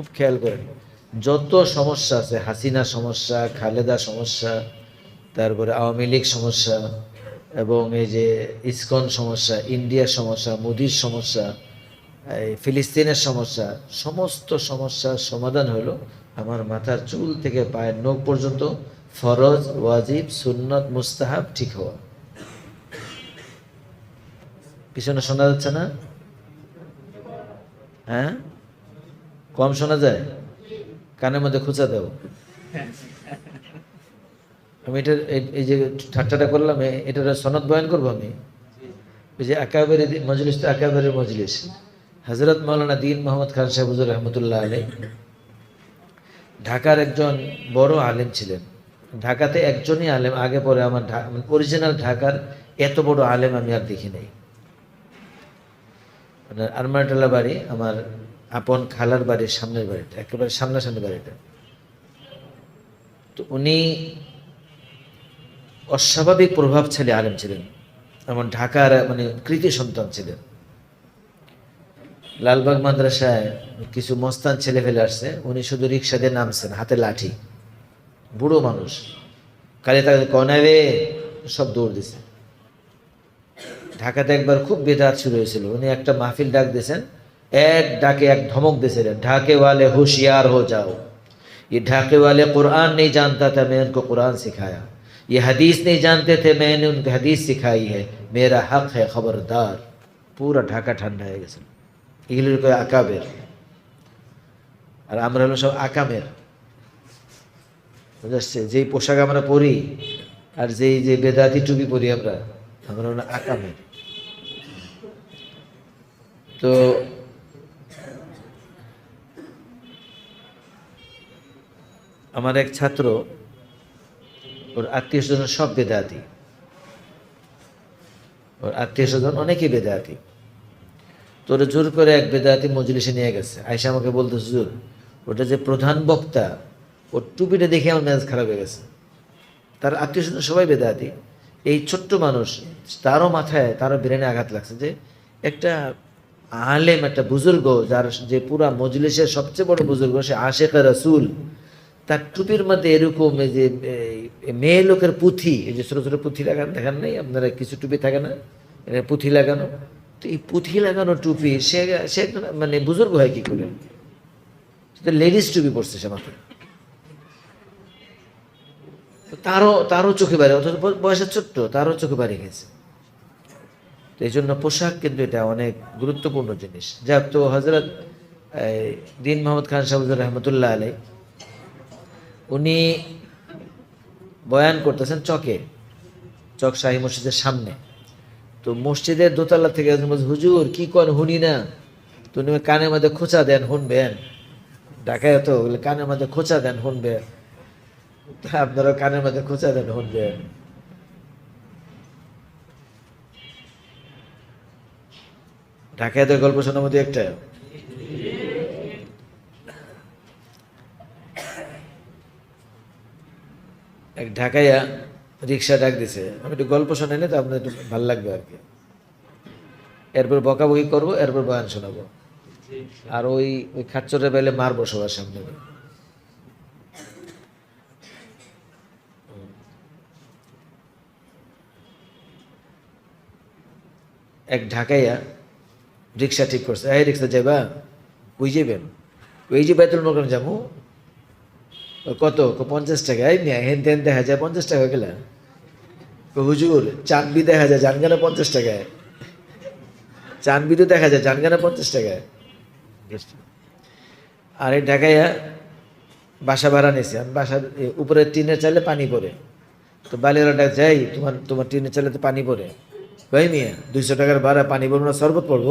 খুব খেয়াল করেন। যত সমস্যা আছে হাসিনা সমস্যা খালেদা সমস্যা, তারপরে আওয়ামী লীগ সমস্যা এবং এই যে ইসকন সমস্যা, ইন্ডিয়ার সমস্যা, মোদির সমস্যা, এই ফিলিস্তিনের সমস্যা, সমস্ত সমস্যার সমাধান হলো আমার মাথার চুল থেকে পায়ের নখ পর্যন্ত। ফরজ, ওয়াজিব, সুন্নত, মুস্তাহাব ঠিক হওয়া। পিছনে শোনা যাচ্ছে না? হ্যাঁ? কম শোনা যায়? কানের মধ্যে খুঁচা দাও। আমি এটা, এই- যে ঠাট্টাটা করলাম এটার সনদ বয়ান করব আমি? ওই যে একাবারে মজলিস তো একাবারের মজলিস। হজরত মৌলানা দিন মোহাম্মদ খান সাহেব হুজুর রহমতুল্লাহ আলী ঢাকার একজন বড় আলেম ছিলেন। ঢাকাতে একজনই আলেম, আগে পরে আমার অরিজিনাল ঢাকার এত বড় আলেম আমি আর দেখি নাই। আরমানটালা বাড়ি, আমার আপন খালার বাড়ির সামনের বাড়িটা, একেবারে সামনাসামনি বাড়িটা। তো উনি অস্বাভাবিক প্রভাবশালী আলেম ছিলেন, এমন ঢাকার মানে কৃতি সন্তান ছিলেন। লালবাগ মাদ্রাসায় কিছু মস্তান ছেলে ফেলে আসছে, উনি শুধু রিক্সা দিয়ে নামছেন, হাতে লাঠি। বুড়ো মানুষ। কালে তাকে কনাবে সব দৌড় দিছে। ঢাকাতে একবার খুব বেদাত শুরু হয়েছিল। উনি একটা মাহফিল ডাক দিয়েছেন এক ডাকে এক ধমক দিয়েছিলেন ঢাকে वाले होशियार हो जाओ ये ढाके वाले कुरान नहीं जानता था मैं उनको कुरान सिखाया ये हदीस नहीं जानते थे मैंने उनको हदीस सिखाई है मेरा हक है खबरदार পুরা ঢাকা ঠান্ডা হয়ে গেছে এগুলোর কয় আকাবের আর আমরা হলো সব আকামের বুঝাচ্ছে যেই পোশাক আমরা পরি আর যেই যে বেদাতি টুপি পরি আমরা আমরা হলো আকামের তো আমার এক ছাত্র, ওর আত্মীয় স্বজন সব বেদাতি। ওর আত্মীয় স্বজন অনেকেই বেদাতি। তোরে জোর করে এক বেদাতি মজলিসে নিয়ে গেছে। আয়সা আমাকে বলতে, হুজুর, ওটা যে প্রধান বক্তা, ওর টুপিটা দেখে আমার মেজাজ খারাপ হয়ে গেছে। তার আত্মীয় স্বজন সবাই বেদাতি। এই ছোট্ট মানুষ, তারও মাথায়, তারও ব্রেনে আঘাত লাগছে যে একটা আলেম, একটা বুজুর্গ, যার যে পুরা মজলিসের সবচেয়ে বড় বুজুর্গ, সে আশেখ রাসুল। তার টুপির মধ্যে এরকম যে মেয়ে লোকের পুঁথি, এই যে ছোটো ছোটো পুঁথি লাগান, দেখেন নাই? আপনারা কিছু টুপি থাকে না? এটা পুঁথি লাগানো। তো এই পুঁথি লাগানো টুপি, সে সে মানে বুজুর্গ হয় কি করে? সে লেডিস টুপি পড়ছে সে মাথায় তারও তারও চোখে বাড়ি, অথচ বয়সের ছোট্ট, তারও চোখে বাড়ি গেছে। তো এই জন্য পোশাক কিন্তু এটা অনেক গুরুত্বপূর্ণ জিনিস। যাক, তো হজরত দিন মোহাম্মদ খান সাহুজুর রহমতুল্লাহ আলাই উনি বয়ান করতেছেন চকে, চক শাহী মসজিদের সামনে। তো মসজিদের দোতলা থেকে হুজুর, কি কর হুনি না। তো উনি কানের মধ্যে খোঁচা দেন শুনবেন ঢাকায় তো কানের মধ্যে খোঁচা দেন তা আপনারা কানের মধ্যে খোঁচা দেন শুনবেন ঢাকায় তো গল্প শোনার মধ্যে একটা এক ঢাকাইয়া রিক্সা ডাক দিছে, আমি একটু গল্প শোনাইলে তো আপনার একটু ভালো লাগবে আর কি। এরপর বকাবকি করব, এরপর বয়ান শোনাবো। আর ওই ওই খাচ্চরে বেলে মারবো সবার সামনে। এক ঢাকাইয়া রিক্সা ঠিক করছে, এই রিক্সা যাইবা ওই যাবেন ওই যে বেতন মকান যাব কত? পঞ্চাশ টাকা। এই মিয়া হেন তেন দেখা যায় পঞ্চাশ টাকা গেলা। হুজুর চানবি দেখা যায় জানগানা পঞ্চাশ টাকায়। চানবি তো দেখা যায় জানগানা পঞ্চাশ টাকায়। আর এই ঢাকাইয়া বাসা ভাড়া নিয়েছে আমি বাসার এ, উপরে টিনের চালে পানি পড়ে। তো বালিওয়ালা ডাক যাই তোমার তোমার টিনের চালে তো পানি পড়ে। ভাই মিয়া দুইশো টাকার ভাড়া পানি পড়ব না শরবত পড়ব?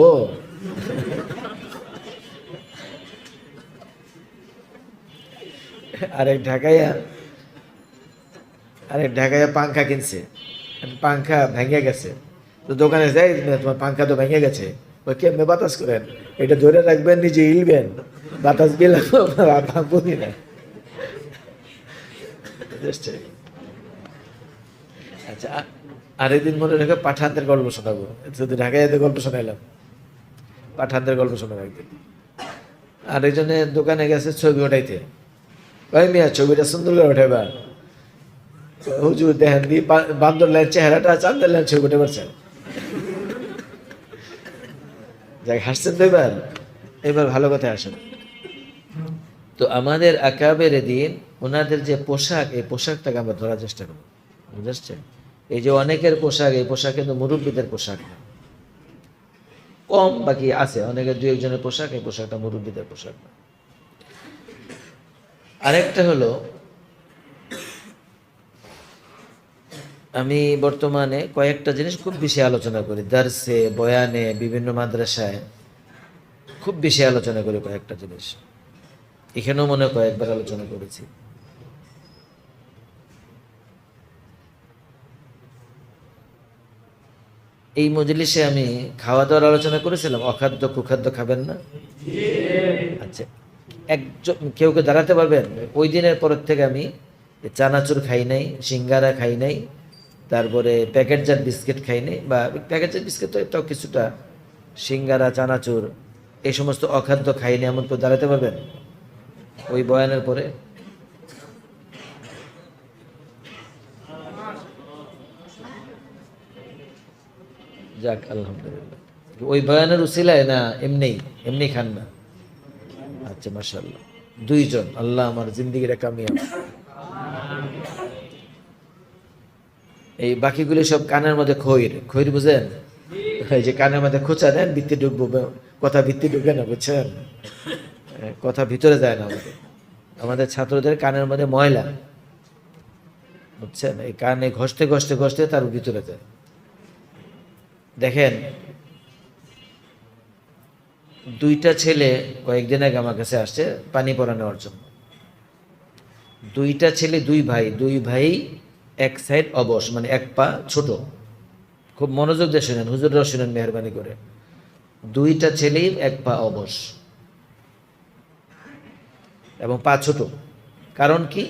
আরেক ঢাকাইয়া আরেক ঢাকাইয়া পাংখা কিনছে। পাংখা ভেঙে গেছে। তো দোকানে যাই তোমার পাংখা তো ভেঙে গেছে। ওই কেমনে বাতাস করেন? এটা ধরে রাখবেন, নিজে ইলবেন বাতাস গেলে ভাঙবই না। আচ্ছা আরেকদিন মনে রেখে পাঠানদের গল্প শোনাবো। শুধু ঢাকায় গল্প শোনাইলাম। পাঠানদের গল্প শোনাবো একদিন। আরেকজনে দোকানে গেছে ছবি ওঠাইতে। ভাই মিয়া, ছবিটা সুন্দর করে ওঠাইবা হুজুর দেখেন দি বান্দর চেহারাটা পারছেন যাক, হাসছেন তো এবার? এবার ভালো কথা আসেন। তো আমাদের আকাবের দিন ওনাদের যে পোশাক, এই পোশাকটাকে আমরা ধরার চেষ্টা করব। বুঝতে এই যে অনেকের পোশাক, এই পোশাক কিন্তু মুরব্বীদের পোশাক না। কম বাকি আছে, অনেকের দু একজনের পোশাক, এই পোশাকটা মুরব্বীদের পোশাক না। আরেকটা হলো, আমি বর্তমানে কয়েকটা জিনিস খুব বেশি আলোচনা করি। দার্সে, বয়ানে, বিভিন্ন মাদ্রাসায় খুব বেশি আলোচনা করি কয়েকটা জিনিস। এখানেও মনে কয়েকবার আলোচনা করেছি। এই মজলিসে আমি খাওয়া দাওয়ার আলোচনা করেছিলাম। অখাদ্য কুখাদ্য খাবেন না? আচ্ছা একজন কেউ কেউ দাঁড়াতে পারবেন? ওই দিনের পরের থেকে আমি চানাচুর খাই নাই, সিঙ্গারা খাই নাই, তারপরে প্যাকেটজাত বিস্কিট খাই নাই, বা প্যাকেটজাত বিস্কিট তো এটাও কিছুটা, সিঙ্গারা, চানাচুর, এই সমস্ত অখাদ্য খাই নাই, এমন কেউ দাঁড়াতে পারবেন? ওই বয়ানের পরে। যাক, আলহামদুলিল্লাহ। ওই বয়ানের উসিলায় না, এমনি এমনি খান না। আচ্ছা মাশাল্লাহ দুইজন, আল্লাহ আমার জিন্দিগিটা কামিয়াব। এই বাকিগুলি সব কানের মধ্যে খৈর। খৈর বুঝেন? এই যে কানের মধ্যে খোঁচা দেন ভিত্তি ঢুকবো কথা ভিত্তি ঢুকে না, বুঝছেন? কথা ভিতরে যায় না আমাদের। আমাদের ছাত্রদের কানের মধ্যে ময়লা, বুঝছেন? এই কানে ঘষতে ঘষতে ঘষতে তার ভিতরে যায়। দেখেন দুইটা ছেলে কয়েকদিন আগে আমার কাছে আসছে পানি পরা নেওয়ার জন্য। দুইটা ছেলে, দুই ভাই দুই ভাই এক সাইড অবশ মানে এক পা ছোট। খুব মনোযোগ দিয়ে শুনেন, হুজুররাও শুনেন মেহরবানি করে। দুইটা ছেলেই এক পা অবশ এবং পা ছোট। কারণ কি?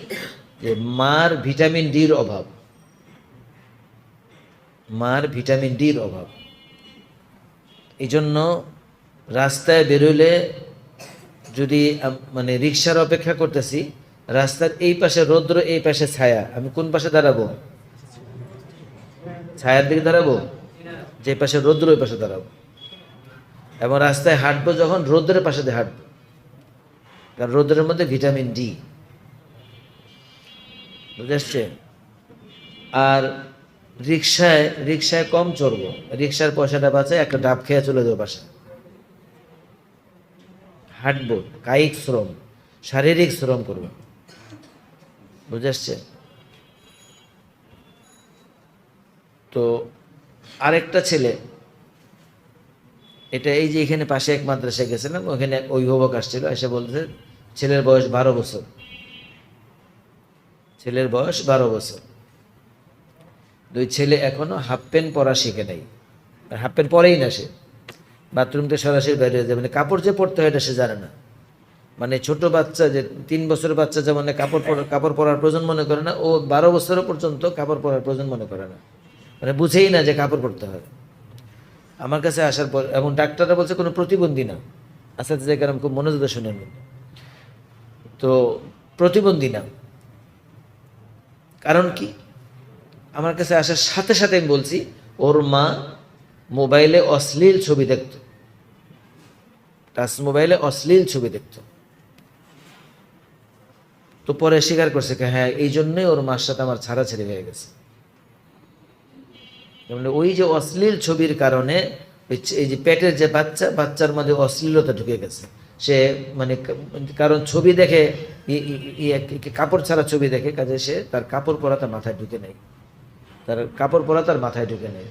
যে মার ভিটামিন ডির অভাব। মার ভিটামিন ডির অভাব। এই জন্য রাস্তায় বেরোলে যদি মানে রিক্সার অপেক্ষা করতেছি, রাস্তার এই পাশে রৌদ্র, এই পাশে ছায়া, আমি কোন পাশে দাঁড়াবো? ছায়ার দিকে দাঁড়াবো? যে পাশে রৌদ্র, ওই পাশে দাঁড়াবো। এবং রাস্তায় হাঁটবো যখন, রৌদ্রের পাশে দিয়ে হাঁটবো। কারণ রৌদ্রের মধ্যে ভিটামিন ডি। বুঝে আর রিক্সায় রিক্সায় কম চড়বো। রিক্সার পয়সাটা বাঁচায় একটা ডাব খেয়ে চলে যাব বাসা হাঁটবো, কায়িক শ্রম, শারীরিক শ্রম করব। বুঝে আসছে? তো আরেকটা ছেলে, এটা এই যে এখানে পাশে এক মাদ্রাসায় গেছিলাম ওখানে এক অভিভাবক আসছিল, এসে বলছে ছেলের বয়স বারো বছর। ছেলের বয়স বারো বছর। দুই ছেলে এখনও হাফ প্যান্ট পরা শিখে নাই। হাফ প্যান্ট পরেই না সে। বাথরুম থেকে সরাসরি বের হয়ে যায় মানে কাপড় যে পরতে হয় এটা সে জানে না। মানে ছোট বাচ্চা যে, তিন বছরের বাচ্চা যেমন কাপড় পরা, কাপড় পরার প্রয়োজন মনে করে না, ও বারো বছর পর্যন্ত কাপড় পরার প্রয়োজন মনে করে না। মানে বুঝেই না যে কাপড় পরতে হয়। আমার কাছে আসার পর, এবং ডাক্তাররা বলছে কোনো প্রতিবন্ধী না। আস্তে আস্তে জায়গায় আমি খুব মনোযোগ দিয়ে শুনেন তো প্রতিবন্ধী না। কারণ কি? আমার কাছে আসার সাথে সাথে আমি বলছি, ওর মা মোবাইলে অশ্লীল ছবি দেখত। টাচ মোবাইলে অশ্লীল ছবি দেখত। তো পরে স্বীকার করছে হ্যাঁ এই জন্যই ওর মার সাথে আমার ছাড়াছাড়ি হয়ে গেছে। মানে ওই যে অশ্লীল ছবির কারণে এই যে পেটের যে বাচ্চা, বাচ্চার মধ্যে অশ্লীলতা ঢুকে গেছে। সে মানে কারণ ছবি দেখে কাপড় ছাড়া ছবি দেখে, কাজে সে তার কাপড় পরা তার মাথায় ঢুকে নেই। তার কাপড় পরা তার মাথায় ঢুকে নেই।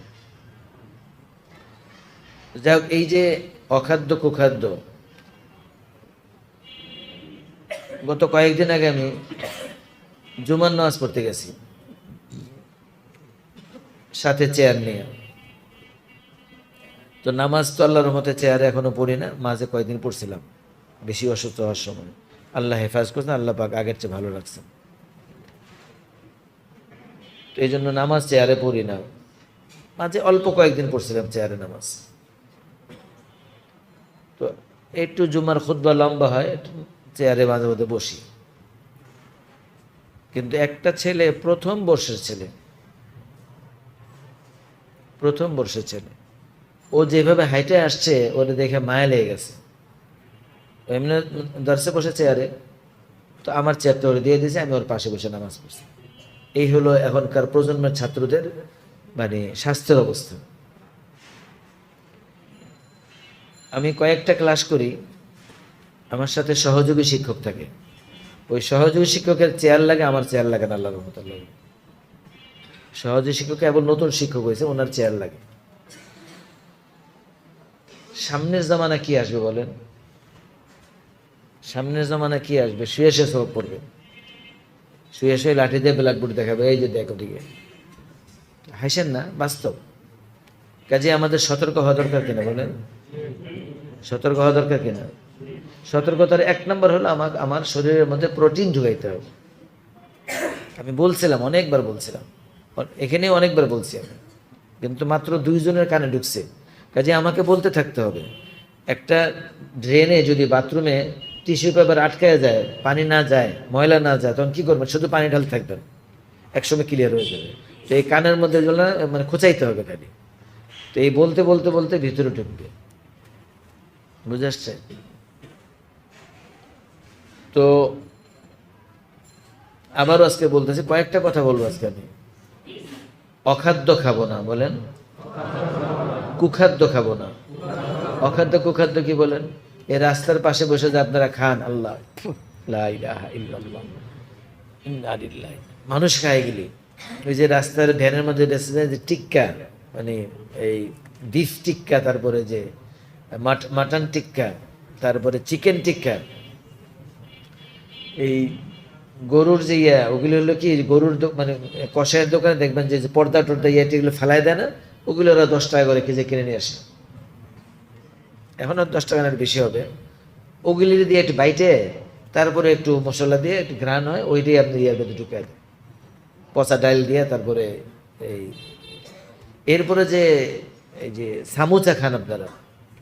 যাই হোক, এই যে অখাদ্য কুখাদ্য। গত কয়েকদিন আগে আমি জুমার নামাজ পড়তে গেছি। সাথে চেয়ার নিয়ে। তো নামাজ তো আল্লাহর রহমতে চেয়ারে এখনও পড়ি না মাঝে কয়েকদিন পড়ছিলাম। বেশি অসুস্থ হওয়ার সময়। আল্লাহ হেফাজ করছেন আল্লাহ পাক আগের চেয়ে ভালো রাখছেন। তো এই জন্য নামাজ চেয়ারে পড়ি না। মাঝে অল্প কয়েকদিন পড়ছিলাম চেয়ারে নামাজ। একটু জুমার খুদ্া লম্বা হয় চেয়ারে মাঝে মধ্যে বসি। কিন্তু একটা ছেলে, প্রথম বর্ষের ছেলে, প্রথম বর্ষের ছেলে, ও যেভাবে হাইটে আসছে ওটা দেখে মায়া লেগে গেছে। এমনি দর্শে বসে চেয়ারে, তো আমার চেয়ারটা ওরে দিয়ে দিয়েছে, আমি ওর পাশে বসে নামাজ পড়ছি। এই হলো এখনকার প্রজন্মের ছাত্রদের মানে স্বাস্থ্যের অবস্থা। আমি কয়েকটা ক্লাস করি, আমার সাথে সহযোগী শিক্ষক থাকে। ওই সহযোগী শিক্ষকের চেয়ার লাগে, আমার চেয়ার লাগে না আল্লাহ রহমতুল্লাহ সহযোগী শিক্ষক কেবল নতুন শিক্ষক হয়েছে, ওনার চেয়ার লাগে। সামনের জামানা কি আসবে বলেন? সামনের জামানা কি আসবে? শুয়ে শুয়ে সব পড়বে। শুয়ে শুয়ে লাঠি দিয়ে ব্ল্যাকবোর্ড দেখাবে, এই যে দেখো দিকে হাসেন না, বাস্তব। কাজে আমাদের সতর্ক হওয়া দরকার কিনা বলেন? সতর্ক হওয়া দরকার কিনা? সতর্কতার এক নম্বর হলো আমার আমার শরীরের মধ্যে প্রোটিন ঢুকাইতে হবে। আমি বলছিলাম, অনেকবার বলছিলাম। এখানেও অনেকবার বলছি আমি। কিন্তু মাত্র দুইজনের কানে ঢুকছে। কাজে আমাকে বলতে থাকতে হবে, একটা ড্রেনে যদি বাথরুমে টিস্যু পেপার আটকায় যায়, পানি না যায়, ময়লা না যায়, তখন কী করবেন? শুধু পানি ঢাল থাকবেন। একসময় ক্লিয়ার হয়ে যাবে। তো এই কানের মধ্যে মানে খোঁচাইতে হবে খালি তো এই বলতে বলতে বলতে ভিতরে ঢুকবে। বুঝে আসছে? তো আবারও আজকে বলতেছি, কয়েকটা কথা বলব আজকে আমি। অখাদ্য খাব না, বলেন। কুখাদ্য খাব না। অখাদ্য, কুখাদ্য কি বলেন? এ রাস্তার পাশে বসে যে আপনারা খান, আল্লাহ। মানুষ খায় গেলি ওই যে রাস্তার ভ্যানের মধ্যে টিক্কা মানে এই বিফ টিক্কা, তারপরে যে মাটন টিক্কা, তারপরে চিকেন টিক্কা। এই গরুর যে ইয়া, ওগুলো হলো কি, গরুর মানে কষায়ের দোকানে দেখবেন যে পর্দা টর্দা ইয়া টিগুলো ফেলায় দেয় না, ওগুলো ওরা দশ টাকা করে কেজি কিনে নিয়ে আসে। এখন আর দশ টাকা বেশি হবে। ওগুলি দিয়ে একটু বাইটে, তারপরে একটু মশলা দিয়ে একটু ঘ্রাণ হয়, ওইটাই আপনি ইয়ার মধ্যে ঢুকায় দেন। পচা ডাল দিয়ে তারপরে এই, এরপরে যে, এই যে সামুচা খান আপনারা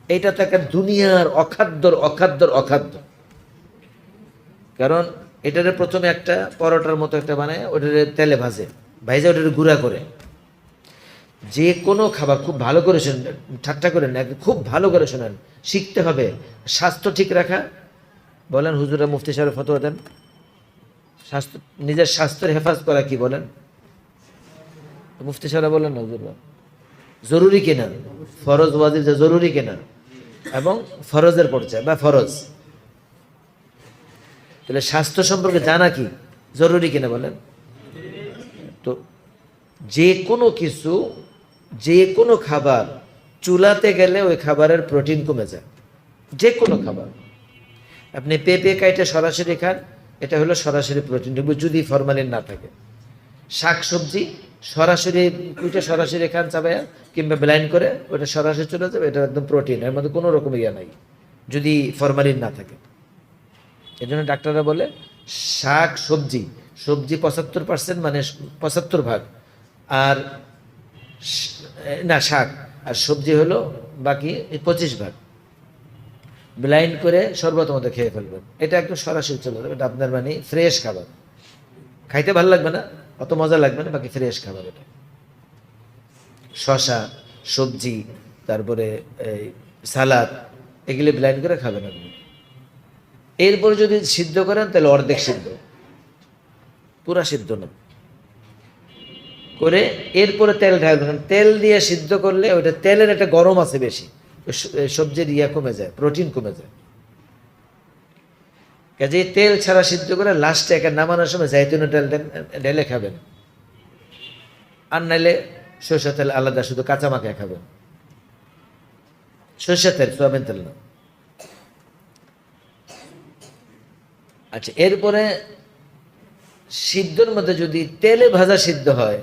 এইটা তো একটা দুনিয়ার অখাদ্যর অখাদ্যর অখাদ্য। কারণ এটারে প্রথমে একটা পরোটার মতো একটা বানায়, ওটারে তেলে ভাজে, ভাইজা ওটারে গুঁড়া করে। যে কোনো খাবার খুব ভালো করে শোনেন, ঠাট্টা করেন না, খুব ভালো করে শোনেন, শিখতে হবে। স্বাস্থ্য ঠিক রাখা। বলেন, হুজুরা মুফতি সাহেব ফতোয়া দেন। স্বাস্থ্য, নিজের স্বাস্থ্যের হেফাজ করা কি বলেন? মুফতি সাহেব বলেন না হুজুরা জরুরি কিনা? ফরজ, ওয়াজিব জরুরি কিনা? এবং ফরজের পর্যায়ে বা ফরজ। তাহলে স্বাস্থ্য সম্পর্কে জানা কি? জরুরি কিনা বলেন? তো যে কোনো কিছু, যে কোনো খাবার চুলাতে গেলে ওই খাবারের প্রোটিন কমে যায়। যে কোনো খাবার। আপনি পেঁপে, কাইটে সরাসরি খান, এটা হলো সরাসরি প্রোটিন। যদি ফরমালিন না থাকে। শাক সবজি সরাসরি ওইটা সরাসরি খান চাবাইয়া কিংবা ব্লাইন্ড করে ওটা সরাসরি চলে যাবে এটা একদম প্রোটিন এর মধ্যে কোনো রকম ইয়া নাই, যদি ফরমালিন না থাকে। এই জন্য ডাক্তাররা বলে, শাক, সবজি সবজি পঁচাত্তর পার্সেন্ট মানে পঁচাত্তর ভাগ, আর না, শাক, আর সবজি হলো বাকি পঁচিশ ভাগ। ব্লাইন্ড করে শরবত মতো খেয়ে ফেলবেন। এটা একদম সরাসরি চলে যাবে, এটা আপনার মানে ফ্রেশ খাবার। খাইতে ভালো লাগবে না? অত মজা লাগবে না, বাকি ফ্রেশ খাবার এটা। শশা সবজি, তারপরে এই সালাদ, এগুলি ব্লাইন্ড করে খাবেন আপনি। এরপরে যদি সিদ্ধ করেন, তাহলে অর্ধেক সিদ্ধ। পুরা সিদ্ধ না। করে এরপরে তেল ঢালবেন তেল দিয়ে সিদ্ধ করলে ওইটা তেলের একটা গরম আছে বেশি। সবজির ইয়া কমে যায় প্রোটিন কমে যায়। কাজে তেল ছাড়া সিদ্ধ করে লাস্টে একা নামানোর সময় জাইতুনের দেন, ঢেলে খাবেন। আর নাইলে সরষের তেল আলাদা, শুধু কাঁচা মাখা খাবেন। সরষের তেল, সোয়াবিন তেল না। আচ্ছা এরপরে সিদ্ধর মধ্যে যদি তেলে ভাজা সিদ্ধ হয়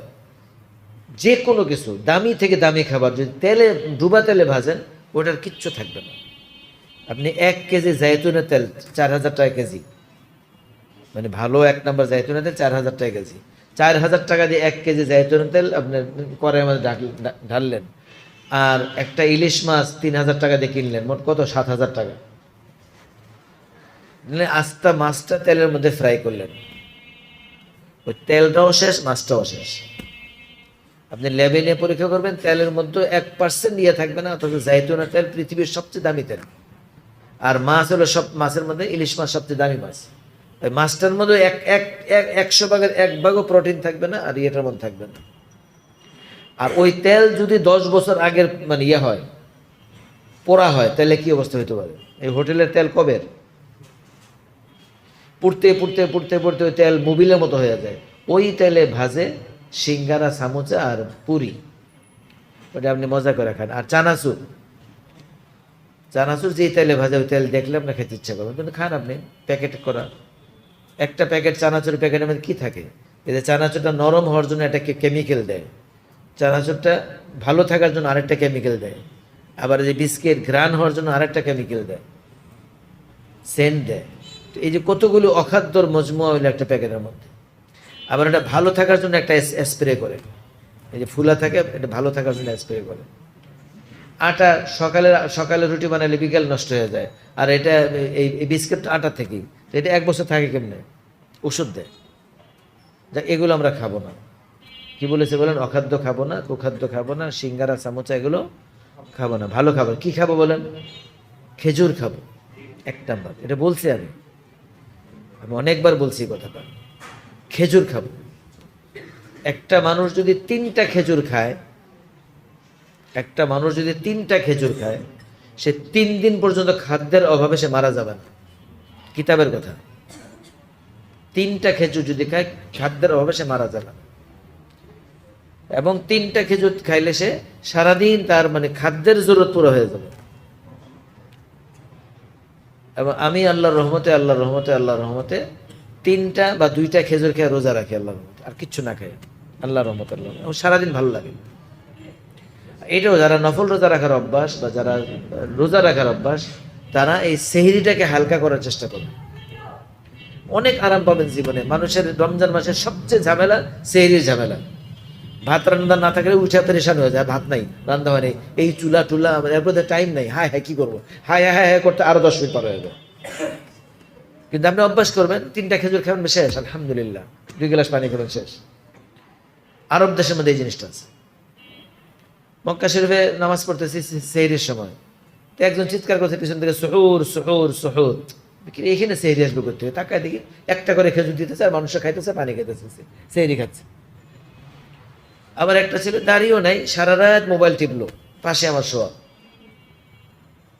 যে কোনো কিছু, দামি থেকে দামি খাবার, যদি তেলে, ডুবা তেলে ভাজেন, ওটার কিচ্ছু থাকবে না। আপনি এক কেজি জাইতুনের তেল চার হাজার টাকা কেজি। মানে ভালো এক নম্বর জাইতুনের তেল চার হাজার টাকা কেজি। চার হাজার টাকা দিয়ে এক কেজি জাইতুনের তেল আপনি কড়াইয়ের মধ্যে ঢাললেন। আর একটা ইলিশ মাছ তিন হাজার টাকা দিয়ে কিনলেন, মোট কত? সাত হাজার টাকা। আস্তা মাছটা তেলের মধ্যে ফ্রাই করলেন। ওই তেলটাও শেষ, মাছটাও শেষ। আপনি ল্যাবে নিয়ে পরীক্ষা করবেন, তেলের মধ্যে এক পার্সেন্ট ইয়ে থাকবে না, অথচ জাইতুনের তেল পৃথিবীর সবচেয়ে দামি তেল। আর মাছ হলো সব, মাছের মধ্যে ইলিশ মাছ সবচেয়ে দামি মাছ। ওই মাছটার মধ্যে এক এক এক, একশো ভাগের এক ভাগও প্রোটিন থাকবে না আর ইয়েটার মধ্যে থাকবে না। আর ওই তেল যদি দশ বছর আগের মানে ইয়ে হয়, পোড়া হয়, তাহলে কি অবস্থা হতে পারে? এই হোটেলের তেল কবের পুড়তে পুড়তে পুড়তে পুড়তে ওই তেল মোবিলের মতো হয়ে যায়। ওই তেলে ভাজে সিঙ্গারা, সামোচা আর পুরি। ওটা আপনি মজা করে খান। আর চানাচুর। চানাচুর যেই তেলে ভাজে, ওই তেল দেখলে আপনার খেতে ইচ্ছা করবে কিন্তু খান আপনি প্যাকেট করা। একটা প্যাকেট চানাচুর প্যাকেটের মধ্যে কী থাকে? এতে চানাচুরটা নরম হওয়ার জন্য একটা কেমিক্যাল দেয়। চানাচুরটা ভালো থাকার জন্য আরেকটা কেমিক্যাল দেয়। আবার যে বিস্কিট ঘ্রাণ হওয়ার জন্য আরেকটা কেমিক্যাল দেয়। সেন্ট দেয়। তো এই যে কতগুলো অখাদ্যর মজমুয়া হইল একটা প্যাকেটের মধ্যে। আবার এটা ভালো থাকার জন্য একটা স্প্রে করে। এই যে ফুলা থাকে, এটা ভালো থাকার জন্য স্প্রে করে। আটা সকালে সকালে রুটি বানালে বিকেল নষ্ট হয়ে যায়। আর এটা, এই বিস্কিটটা আটা থেকেই। এটা এক বছর থাকে কেমনে? ওষুধ দেয়। যা, এগুলো আমরা খাব না। কি বলেছে বলেন? অখাদ্য খাব না, কুখাদ্য খাব না, সিঙ্গারা চামচা এগুলো খাব না। ভালো খাবার কি খাব বলেন? খেজুর খাব। এক নাম্বার। এটা বলছি আমি। আমি অনেকবার বলছি কথাটা। খেজুর খাব। একটা মানুষ যদি তিনটা খেজুর খায় একটা মানুষ যদি তিনটা খেজুর খায়, সে তিন দিন পর্যন্ত খাদ্যের অভাবে সে মারা যাবে না। কিতাবের কথা। তিনটা খেজুর যদি খায়, খাদ্যের অভাবে সে মারা যাবে না। এবং তিনটা খেজুর খাইলে সে সারাদিন তার মানে খাদ্যের জরুরত পুরো হয়ে যাবে। এবং আমি আল্লাহর রহমতে আল্লাহর রহমতে আল্লাহর রহমতে তিনটা বা দুইটা খেজুর খেয়ে রোজা রাখি আল্লাহর রহমতে। আর কিচ্ছু না খাই। আল্লাহর রহমতে আল্লাহ সারাদিন ভালো লাগে। এটাও যারা নফল রোজা রাখার অভ্যাস বা যারা রোজা রাখার অভ্যাস, তারা এই সেহরিটাকে হালকা করার চেষ্টা করবে। অনেক আরাম পাবেন জীবনে। মানুষের রমজান মাসের সবচেয়ে ঝামেলা সেহরির ঝামেলা। ভাত রান্না না থাকলে উঠে পরেশান হয়ে যায়, ভাত নাই, রান্না হয় নেই, এই চুলা টুলা এরপর টাইম নাই, হায় হায় কি করব? হায় হায় হায় করতে আরও দশ মিনিট পার হয়ে যাবে কিন্তু আপনি অভ্যাস করবেন, তিনটা খেজুর খাবেন, শেষ, আলহামদুলিল্লাহ। দুই গ্লাস পানি খাবেন, শেষ। আরব দেশের মধ্যে এই জিনিসটা আছে। মক্কা শরীফে নামাজ পড়তেছি সেহরির সময়। তো একজন চিৎকার করছে পিছন থেকে, সুহুর সুহুর সুহুর। এখানে সেহরি আসবে করতে হবে তাকায় দেখি, একটা করে খেজুর দিতেছে আর মানুষ খাইতেছে, পানি খাইতেছে সেহরি খাচ্ছে। আবার একটা ছেলে দাঁড়িয়েও নাই, সারা রাত মোবাইল টিপলো, পাশে আমার শোয়া।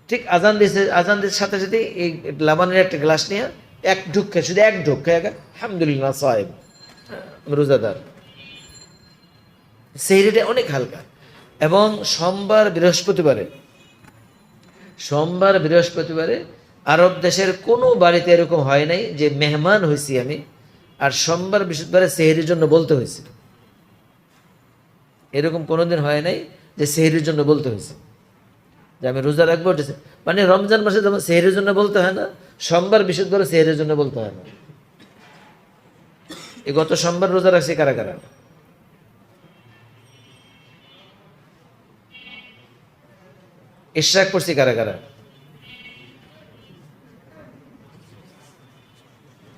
ঠিক আজান দিয়েছে আজান দিয়েছে সাথে সাথে এই লাবানের একটা গ্লাস নিয়ে এক ঢুক খায় শুধু এক ঢুক খায় আলহামদুলিল্লাহ, সাহেব রোজাদার। সেহরিটা অনেক হালকা। এবং সোমবার বৃহস্পতিবারে সোমবার বৃহস্পতিবারে আরব দেশের কোনো বাড়িতে এরকম হয় নাই যে মেহমান হয়েছি আমি, আর সোমবার বৃহস্পতিবারে সেহরির জন্য বলতে হয়েছে। এরকম কোনোদিন হয় নাই যে সেহরির জন্য বলতে হয়েছে। যে আমি রোজা রাখব ওটা মানে রমজান মাসে যেমন সেহরির জন্য বলতে হয় না, সোমবার বৃহস্পতিবারে সেহরির জন্য বলতে হয় না। এই গত সোমবার রোজা রাখছি কারা কারা? ইশরাক পড়ছি কারা কারা?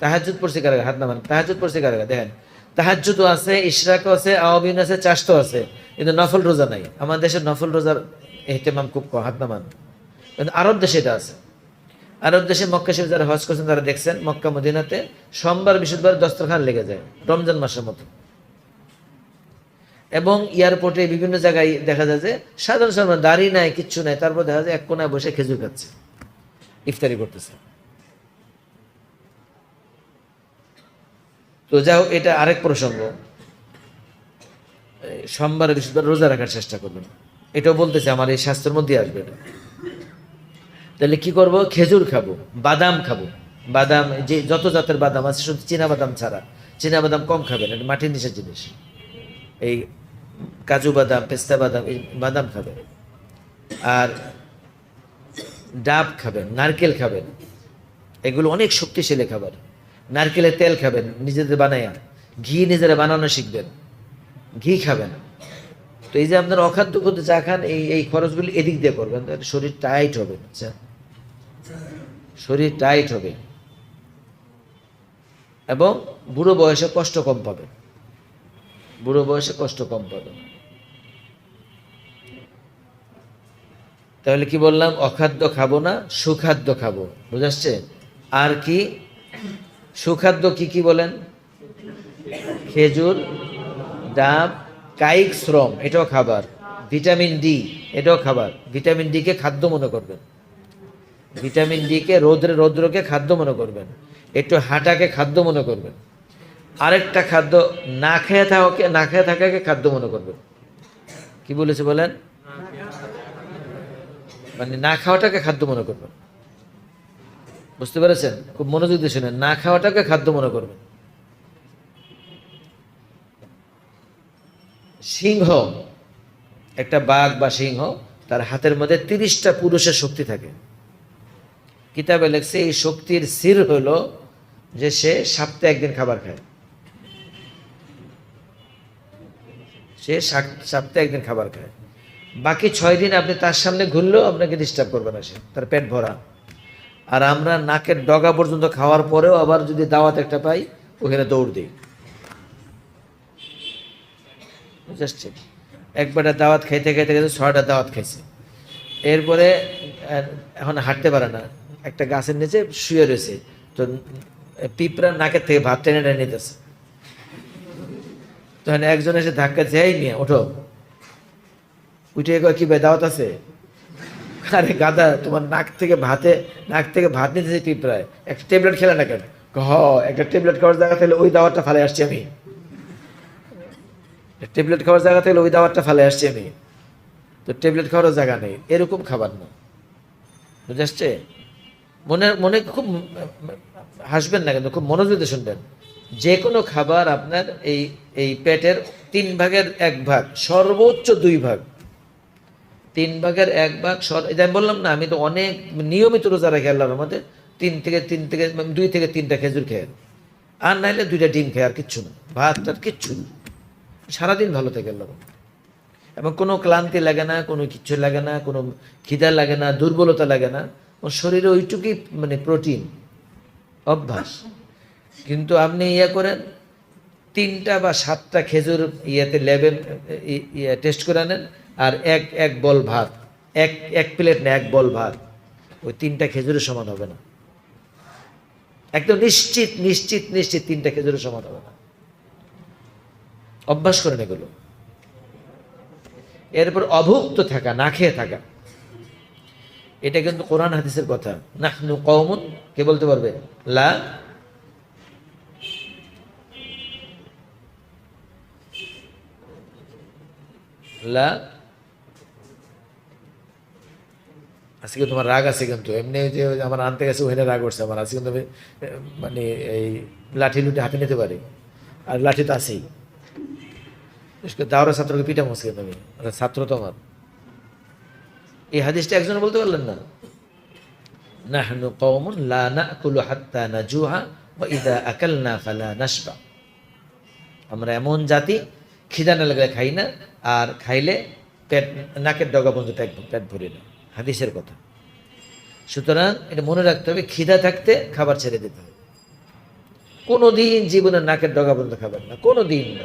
তাহাজুদ পড়ছি কারা হাত নামান। তাহাজুদ পড়ছি কারা দেখেন তাহাজুদও আছে, ইশরাকও আছে আওয়াবিন আছে চাষতো আছে। কিন্তু নফল রোজা নাই। আমার দেশের নফল রোজার এহতেমাম খুব কম, হাত নামান। কিন্তু আরব দেশে এটা আছে। আরব দেশে মক্কা শরীফ যারা হজ করছেন, তারা দেখছেন, মক্কা মদিনাতে সোমবার, বৃহস্পতিবার দস্তরখান লেগে যায়, রমজান মাসের মতো। এবং এয়ারপোর্টে বিভিন্ন জায়গায় দেখা যায় যে সাধারণ সাধারণ দাড়ি নাই, কিচ্ছু নাই, তারপর দেখা যায় এক কোনায় বসে খেজুর খাচ্ছে, ইফতারি করতেছে। তো হোক, এটা আরেক প্রসঙ্গ। সোমবার বৃহস্পতিবার রোজা রাখার চেষ্টা করবেন। এটাও বলতেছে, আমার এই স্বাস্থ্যের মধ্যে আসবে তাহলে কি করব? খেজুর খাব, বাদাম খাব। বাদাম, যে যত জাতের বাদাম আছে, শুধু চীনা বাদাম ছাড়া। চীনা বাদাম কম খাবেন, এটা মাটির নিচের জিনিস। এই কাজু বাদাম, পেস্তা বাদাম, এই বাদাম খাবেন। আর ডাব খাবেন, নারকেল খাবেন। এগুলো অনেক শক্তিশালী খাবার। নারকেলের তেল খাবেন, নিজেদের বানাইয়া ঘি নিজেরা বানানো শিখবেন। ঘি খাবেন। তো এই যে আপনার অখাদ্য খাদ্য চা খান, এই এই খরচগুলি এদিক দিয়ে করবেন। শরীর টাইট হবে আচ্ছা শরীর টাইট হবে। এবং বুড়ো বয়সে কষ্ট কম পাবে বুড়ো বয়সে কষ্ট কম পাবে। তাহলে কি বললাম? অখাদ্য খাব না, সুখাদ্য খাব। বুঝাচ্ছে? আর কি? সুখাদ্য কি কি বলেন? খেজুর, ডাব, কায়িক শ্রম, এটাও খাবার। ভিটামিন ডি, এটাও খাবার। ভিটামিন ডিকে খাদ্য মনে করবেন। ভিটামিন ডিকে রৌদ্রে রৌদ্রকে খাদ্য মনে করবেন। একটু হাঁটাকে খাদ্য মনে করবেন। আরেকটা খাদ্য না খেয়ে থাকাকে, না খেয়ে থাকাকে খাদ্য মনে করবেন কি বলেছে বলেন? মানে না খাওয়াটাকে খাদ্য মনে করবেন। বুঝতে পেরেছেন? খুব মনোযোগ দিয়ে শুনেন। না খাওয়াটাকে খাদ্য মনে করবেন। সিংহ, একটা বাঘ বা সিংহ, তার হাতের মধ্যে তিরিশটা পুরুষের শক্তি থাকে। কিতাবে লেখছে, এই শক্তির সির হলো যে সে সপ্তাহে একদিন খাবার খায়। সে সপ্তাহে একদিন খাবার খায়। বাকি ছয় দিন আপনি তার সামনে ঘুরলেও আপনাকে ডিস্টার্ব করবে না সে, তার পেট ভরা। আর আমরা নাকের ডগা পর্যন্ত খাওয়ার পরেও আবার যদি দাওয়াত একটা পাই, ওখানে দৌড় দিই। বুঝতে একবারটা দাওয়াত খাইতে খাইতে খাইতে ছয়টা দাওয়াত খাইছে। এরপরে এখন হাঁটতে পারে না। একটা গাছের নিচে শুয়ে রয়েছে। তো পিঁপড়া নাকের থেকে ভাত টেনে টেনে নিতেছে। তখন একজন এসে ধাক্কা দেয় নিয়ে ওঠো। উঠে কয়, কি ভাই, দাওয়াত আছে? আরে গাদা তোমার নাক থেকে ভাতে, নাক থেকে ভাত নিতেছে পিঁপড়ায় একটা ট্যাবলেট খেলে না কেন? হ, একটা ট্যাবলেট খাওয়ার জায়গা তাহলে ওই দাওয়াতটা ফালে আসছি আমি। ট্যাবলেট খাওয়ার জায়গা থেকে ওই দাওয়াতটা ফালে আসছি আমি। তো ট্যাবলেট খাওয়ারও জায়গা নেই, এরকম খাবার না। বুঝে আসছে? মনে মনে খুব হাসবেন না কিন্তু খুব মনোযোগ শুনবেন। যে কোনো খাবার আপনার এই এই পেটের তিন ভাগের এক ভাগ, সর্বোচ্চ দুই ভাগ। তিন ভাগের এক ভাগ আমি বললাম না, আমি তো অনেক নিয়মিত রোজা রাখি আল্লাহর আমাদের তিন থেকে তিন থেকে মানে দুই থেকে তিনটা খেজুর খেয়ে আর নাইলে দুইটা ডিম খেয়ে আর কিচ্ছু না, ভাত আর কিচ্ছু সারাদিন ভালো থাকে আল্লাহ এবং কোনো ক্লান্তি লাগে না, কোনো কিচ্ছু লাগে না, কোনো খিদা লাগে না, দুর্বলতা লাগে না। ওর শরীরে ওইটুকুই মানে প্রোটিন, অভ্যাস। কিন্তু আপনি ইয়ে করেন তিনটা বা সাতটা খেজুর ইয়েতে লেবেন ইয়ে টেস্ট করে নেন আর এক এক বল ভাত। এক এক প্লেট না, এক বল ভাত। ওই তিনটা খেজুরের সমান হবে না। একদম নিশ্চিত নিশ্চিত নিশ্চিত তিনটা খেজুরের সমান হবে না। অভ্যাস করেন এগুলো। এরপর অভুক্ত থাকা, না খেয়ে থাকা। এটা কিন্তু কোরআন হাদিসের কথা। নাহনু কওমুন, কে বলতে পারবে? লা লা। আজকে তোমার রাগ আছে কিন্তু। এমনি যে আমার আনতে গেছে, ওখানে রাগ করছে আমার। আজকে কিন্তু মানে এই লাঠি লুটে হাতে নিতে পারি। আর লাঠি তো আছেই। দাওরা ছাত্রকে পিঠা মুসকে তুমি ওরা ছাত্র তো আমার। এই হাদিসটা একজন বলতে পারলেন না? নাহনু কওমুন লা নাকুলু হাত্তা নাজুহা, ওয়া ইদা আকালনা ফালা নাশবা। আমরা এমন জাতি খিদা না লাগলে খাই না, আর খাইলে পেট, নাকের ডগা পর্যন্ত পেট পেট ভরি না। হাদিসের কথা। সুতরাং এটা মনে রাখতে হবে, খিদা থাকতে খাবার ছেড়ে দিতে হবে। কোনো দিন জীবনে নাকের ডগা পর্যন্ত খাবার না কোনো দিন না।